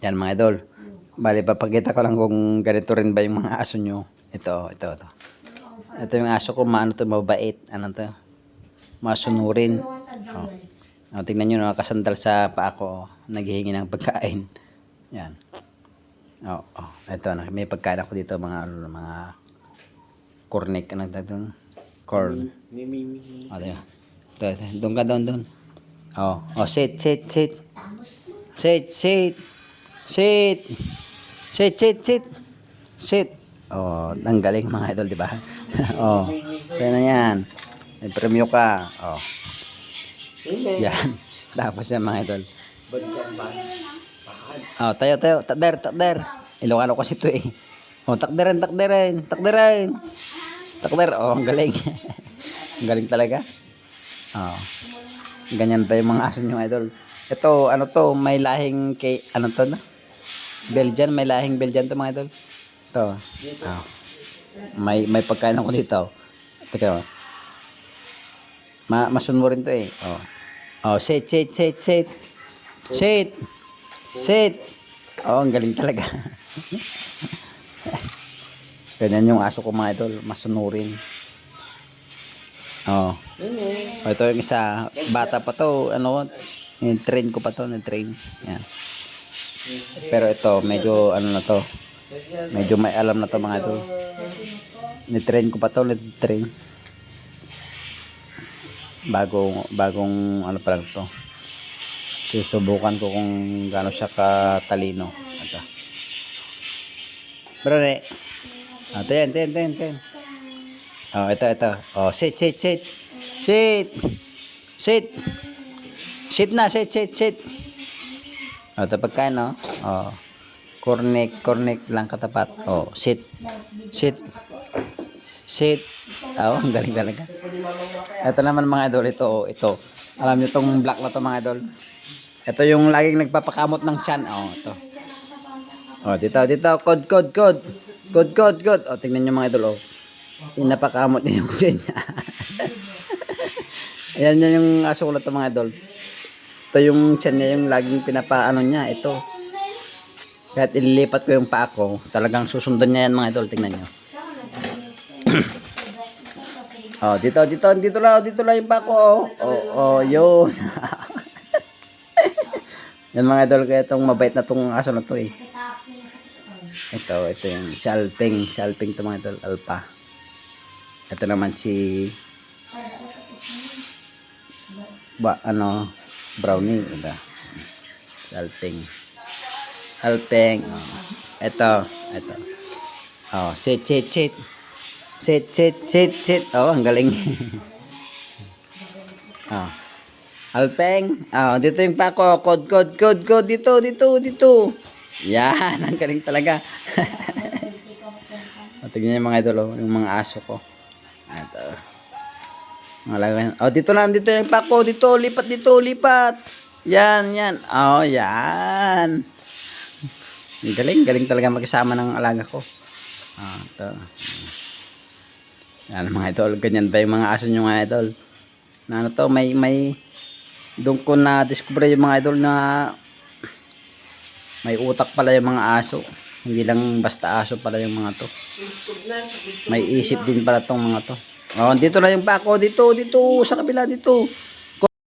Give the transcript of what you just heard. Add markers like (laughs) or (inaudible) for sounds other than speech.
Yan mga idol. Bali, papakita ko lang kung ganito rin ba yung mga aso nyo. Ito, ito, ito. Ito yung aso ko, maano to, mabait. Ano to? Masunurin. Oh. Oh, tingnan nyo, nakasandal sa paa ko. Naghihingi ng pagkain. Yan. Oh, oh. Ito, na- may pagkain ako dito, mga, mga cornic, ano tawag doon? Corn. O, diba? Ito, ito. Doon ka doon, doon. Oh, oh, sit, sit, sit. Sit, sit. Sit. Sit, sit, sit. Sit. Oh, ang galing mga idol, di ba? (laughs) oh, sa'yo na yan. May premyo ka. Oh, yan. (laughs) Tapos yan mga idol. Oh, tayo, tayo. Takder, takder. Ilocano kasi ito eh. Oh, takderin, takderin, takderin. Takder, oh, ang galing. (laughs) ang galing talaga. Oh. Ganyan pa yung mga aso nyo, idol. Ito, ano to, may lahing kay, ano to na? Belgian, may lahing Belgian to mga idol. Ito. Oh. May, may pagkain ako dito. Teka, oh. Ma masun mo rin to eh. Oh. Oh, sit, sit, sit, sit. Sit. Sit. Oh, ang galing talaga. (laughs) Ganyan yung aso ko mga idol, masunurin. Oh. Oh, ito yung isa, bata pa to, ano, yung train ko pa to, na-train. Yan. Pero ito, medyo, ano na to, medyo may alam na to mga idol. Ni-train ko pa to, ni-train. Bagong, bagong, ano pa to. Susubukan ko kung gaano siya katalino. Ito. Bro, ne. Ah, ten, ten, ten, ten. Oh, ito, ito. Oh, sit, sit, sit. Sit. Sit. Sit na, sit, sit, sit. Oh, ito pagkain, no? Oh. Cornic, cornic lang katapat. Oh, sit. Sit. Sit. Oh, ang galing talaga. Ito naman mga idol, ito, oh, ito. Alam niyo tong black na to mga idol. Ito yung laging nagpapakamot ng chan. Oh, ito. Oh, dito, dito. Code, code, code. Code, code, code. Oh, tingnan niyo mga idol, oh. Inapakamot niya yung (laughs) chan niya. Ayan yan yung aso ko mga idol. Ito yung chan niya yung laging pinapaano niya. Ito. Kahit ililipat ko yung paa ko, talagang susundan niya yan mga idol. Tingnan niyo. (clears throat) oh, dito, dito, dito lang, dito lang yung paa ko. Oh, oh, oh yun. (laughs) yan mga idol, kaya itong mabait na tong aso na to eh. Ito, ito yung si Alping. Si mga idol, Alpa. Ito naman si ba ano brownie ito. Si Alping Alping oh. ito ito. Oh sit sit sit. Sit sit sit sit. Oh ang galing. (laughs) Oh. Alpeng oh dito yung pako. Code code code code dito dito dito. Yan ang galing talaga. (laughs) Oh, tignan niyo mga idol oh, yung mga aso ko. Ito Malaga. Oh, dito lang, dito yung pako. Dito, lipat dito, lipat. Yan, yan. Oh, yan. Galing, galing talaga magkasama ng alaga ko. Ah, ito. Yan mga idol, ganyan ba yung mga aso nyo mga idol? Na ano to, may, may, doon ko na discover yung mga idol na may utak pala yung mga aso. Hindi lang basta aso pala yung mga to. May isip din pala tong mga to. Oh, dito na yung pako dito, dito sa kabila dito.